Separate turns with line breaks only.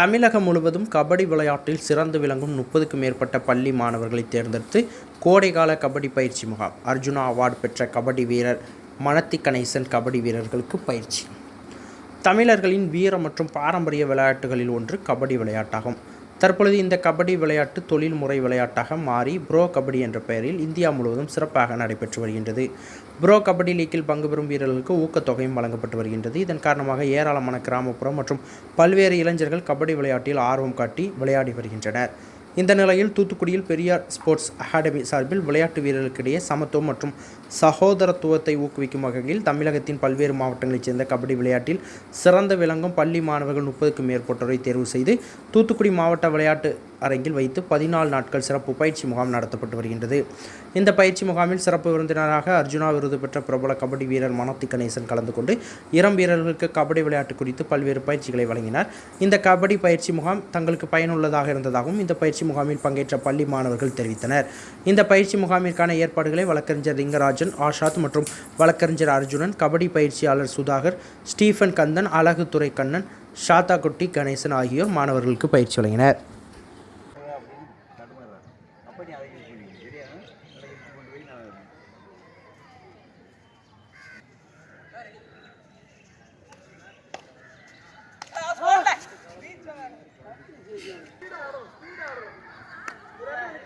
தமிழகம் முழுவதும் கபடி விளையாட்டில் சிறந்து விளங்கும் முப்பதுக்கும் மேற்பட்ட பள்ளி மாணவர்களை தேர்ந்தெடுத்து கோடைகால கபடி பயிற்சி முகாம். அர்ஜுனா அவார்டு பெற்ற கபடி வீரர் மணத்தி கணேசன் கபடி வீரர்களுக்கு பயிற்சி. தமிழர்களின் வீர மற்றும் பாரம்பரிய விளையாட்டுகளில் ஒன்று கபடி விளையாட்டாகும். தற்பொழுது இந்த கபடி விளையாட்டு தொழில்முறை விளையாட்டாக மாறி ப்ரோ கபடி என்ற பெயரில் இந்தியா முழுவதும் சிறப்பாக நடைபெற்று வருகின்றது. ப்ரோ கபடி லீக்கில் பங்கு பெறும் வீரர்களுக்கு ஊக்கத்தொகையும் வழங்கப்பட்டு வருகின்றது. இதன் காரணமாக ஏராளமான கிராமப்புறம் மற்றும் பல்வேறு இளைஞர்கள் கபடி விளையாட்டில் ஆர்வம் காட்டி விளையாடி வருகின்றனர். இந்த நிலையில் தூத்துக்குடியில் பெரியார் ஸ்போர்ட்ஸ் அகாடமி சார்பில் விளையாட்டு வீரர்களுக்கிடையே சமத்துவம் மற்றும் சகோதரத்துவத்தை ஊக்குவிக்கும் வகையில் தமிழகத்தின் பல்வேறு மாவட்டங்களைச் சேர்ந்த கபடி விளையாட்டில் சிறந்த விளங்கும் பள்ளி மாணவர்கள் முப்பதுக்கும் மேற்பட்டோரை தேர்வு செய்து தூத்துக்குடி மாவட்ட விளையாட்டு அரங்கில் வைத்து பதினாலு நாட்கள் சிறப்பு பயிற்சி முகாம் நடத்தப்பட்டு வருகின்றது. இந்த பயிற்சி முகாமில் சிறப்பு விருந்தினராக அர்ஜுனா விருது பெற்ற பிரபல கபடி வீரர் மனோத்தி கணேசன் கலந்து கொண்டு இளம் வீரர்களுக்கு கபடி விளையாட்டு குறித்து பல்வேறு பயிற்சிகளை வழங்கினார். இந்த கபடி பயிற்சி முகாம் தங்களுக்கு பயனுள்ளதாக இருந்ததாகவும் இந்த பயிற்சி முகாமில் பங்கேற்ற பள்ளி மாணவர்கள் தெரிவித்தனர். இந்த பயிற்சி முகாமிற்கான ஏற்பாடுகளை வழக்கறிஞர் லிங்கராஜன் ஆஷாத் மற்றும் வழக்கறிஞர் அர்ஜுனன் கபடி பயிற்சியாளர் சுதாகர் ஸ்டீஃபன் கந்தன் அழகுத்துறை கண்ணன் ஷாத்தா குட்டி கணேசன் ஆகியோர் மாணவர்களுக்கு பயிற்சி வழங்கினர்.
அப்போ நீ